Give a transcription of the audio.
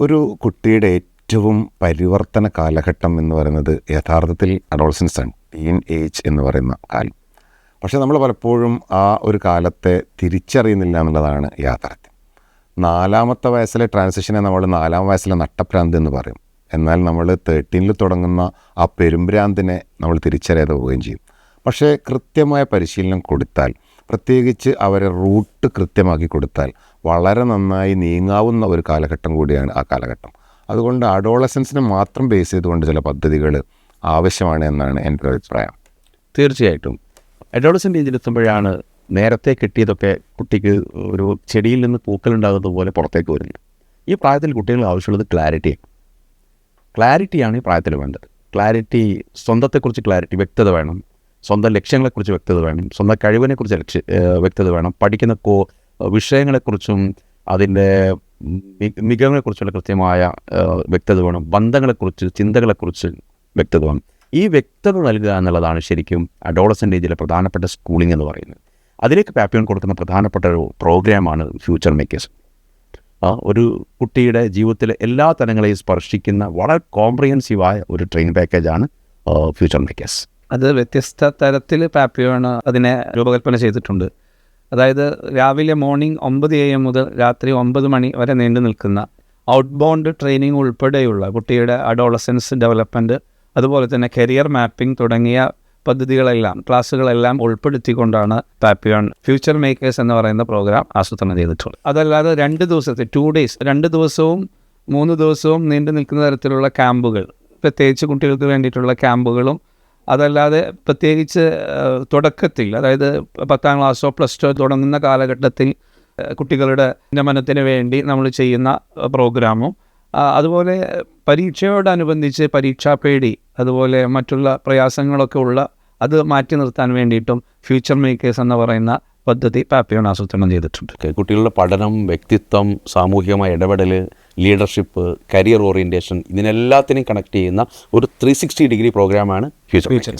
ഒരു കുട്ടിയുടെ ഏറ്റവും പരിവർത്തന കാലഘട്ടം എന്ന് പറയുന്നത് യഥാർത്ഥത്തിൽ അഡോൾസൻസ് ആണ് ടീൻ ഏജ് എന്ന് പറയുന്ന കാലം. പക്ഷേ നമ്മൾ പലപ്പോഴും ആ ഒരു കാലത്തെ തിരിച്ചറിയുന്നില്ല എന്നുള്ളതാണ് യാഥാർത്ഥ്യം. നാലാമത്തെ വയസ്സിലെ ട്രാൻസിഷനെ നമ്മൾ നാലാം വയസ്സിലെ നട്ടപ്രാന്ത് എന്ന് പറയും. എന്നാൽ നമ്മൾ തേർട്ടീനിൽ തുടങ്ങുന്ന ആ പെരുമ്പ്രാന്തിനെ നമ്മൾ തിരിച്ചറിയാതെ പോവുകയും ചെയ്യും. പക്ഷേ കൃത്യമായ പരിശീലനം കൊടുത്താൽ പ്രത്യേകിച്ച് അവരെ റൂട്ട് കൃത്യമാക്കി കൊടുത്താൽ വളരെ നന്നായി നീങ്ങാവുന്ന ഒരു കാലഘട്ടം കൂടിയാണ് ആ കാലഘട്ടം. അതുകൊണ്ട് അഡോളസൻസിനെ മാത്രം ബേസ് ചെയ്തുകൊണ്ട് ചില പദ്ധതികൾ ആവശ്യമാണ് എന്നാണ് എന്റെ ഒരു അഭിപ്രായം. തീർച്ചയായിട്ടും. അഡോളസന്റ് ഏജിലെത്തുമ്പോഴാണ് നേരത്തെ കിട്ടിയതൊക്കെ കുട്ടിക്ക് ഒരു ചെടിയിൽ നിന്ന് പൂക്കളുണ്ടാകുന്നത് പോലെ പുറത്തേക്ക് വരുന്നത്. ഈ പ്രായത്തിൽ കുട്ടികൾ ആവശ്യമുള്ളത് ക്ലാരിറ്റി ക്ലാരിറ്റിയാണ് ഈ പ്രായത്തിൽ വേണ്ടത്. ക്ലാരിറ്റി സ്വന്തത്തെക്കുറിച്ച് ക്ലാരിറ്റി വ്യക്തത വേണം. സ്വന്തം ലക്ഷ്യങ്ങളെക്കുറിച്ച് വ്യക്തത വേണം. സ്വന്തം കഴിവിനെക്കുറിച്ച് ലക്ഷ്യ വ്യക്തത വേണം. പഠിക്കുന്ന കോ വിഷയങ്ങളെക്കുറിച്ചും അതിന്റെ മികവിനെക്കുറിച്ചുള്ള കൃത്യമായ വ്യക്തത വേണം. ബന്ധങ്ങളെക്കുറിച്ച് ചിന്തകളെക്കുറിച്ച് വ്യക്തത വേണം. ഈ വ്യക്തത നൽകുക എന്നുള്ളതാണ് ശരിക്കും അഡോളസന്റ് ഏജിലെ പ്രധാനപ്പെട്ട സ്കൂളിംഗ് എന്ന് പറയുന്നത്. അതിലേക്ക് പാപ്പിയോൺ കൊടുക്കുന്ന പ്രധാനപ്പെട്ട ഒരു പ്രോഗ്രാമാണ് ഫ്യൂച്ചർ മേക്കേഴ്സ്. ഒരു കുട്ടിയുടെ ജീവിതത്തിലെ എല്ലാ തലങ്ങളെയും സ്പർശിക്കുന്ന വളരെ കോംപ്രിഹെൻസീവായ ഒരു ട്രെയിനിങ് പാക്കേജാണ് ഫ്യൂച്ചർ മേക്കേഴ്സ്. അത് വ്യത്യസ്ത തരത്തിൽ പാപ്പിയോണ് അതിനെ രൂപകൽപ്പന ചെയ്തിട്ടുണ്ട്. അതായത് രാവിലെ മോർണിംഗ് ഒമ്പത് എ എം മുതൽ രാത്രി ഒമ്പത് മണി വരെ നീണ്ടു നിൽക്കുന്ന ഔട്ട് ബൗണ്ട് ട്രെയിനിങ് ഉൾപ്പെടെയുള്ള കുട്ടിയുടെ അഡോളസൻസ് ഡെവലപ്മെന്റ് അതുപോലെ തന്നെ കരിയർ മാപ്പിംഗ് തുടങ്ങിയ പദ്ധതികളെല്ലാം ക്ലാസ്സുകളെല്ലാം ഉൾപ്പെടുത്തിക്കൊണ്ടാണ് പാപ്പിയോൺ ഫ്യൂച്ചർ മേക്കേഴ്സ് എന്ന് പറയുന്ന പ്രോഗ്രാം ആസൂത്രണം ചെയ്തിട്ടുള്ളത്. അതല്ലാതെ രണ്ട് ദിവസത്തെ ടു ഡേയ്സ് രണ്ട് ദിവസവും മൂന്ന് ദിവസവും നീണ്ടു നിൽക്കുന്ന തരത്തിലുള്ള ക്യാമ്പുകൾ പ്രത്യേകിച്ച് കുട്ടികൾക്ക് വേണ്ടിയിട്ടുള്ള ക്യാമ്പുകളും അതല്ലാതെ പ്രത്യേകിച്ച് തുടക്കത്തിൽ അതായത് പത്താം ക്ലാസ്സോ പ്ലസ് ടു തുടങ്ങുന്ന കാലഘട്ടത്തിൽ കുട്ടികളുടെ ഉന്നമനത്തിന് വേണ്ടി നമ്മൾ ചെയ്യുന്ന പ്രോഗ്രാമും അതുപോലെ പരീക്ഷയോടനുബന്ധിച്ച് പരീക്ഷാ പേടി അതുപോലെ മറ്റുള്ള പ്രയാസങ്ങളൊക്കെ ഉള്ള അത് മാറ്റി നിർത്താൻ വേണ്ടിയിട്ടും ഫ്യൂച്ചർ മേക്കേഴ്സ് എന്ന് പറയുന്ന പദ്ധതി പാപ്പിയോൺ ആസൂത്രണം ചെയ്തിട്ടുണ്ട്. കുട്ടികളുടെ പഠനം വ്യക്തിത്വം സാമൂഹികമായ ഇടപെടൽ ലീഡർഷിപ്പ് കരിയർ ഓറിയന്റേഷൻ ഇതിനെല്ലാത്തിനെയും കണക്ട് ചെയ്യുന്ന ഒരു ത്രീ സിക്സ്റ്റി ഡിഗ്രി പ്രോഗ്രാമാണ് ഫ്യൂച്ചർ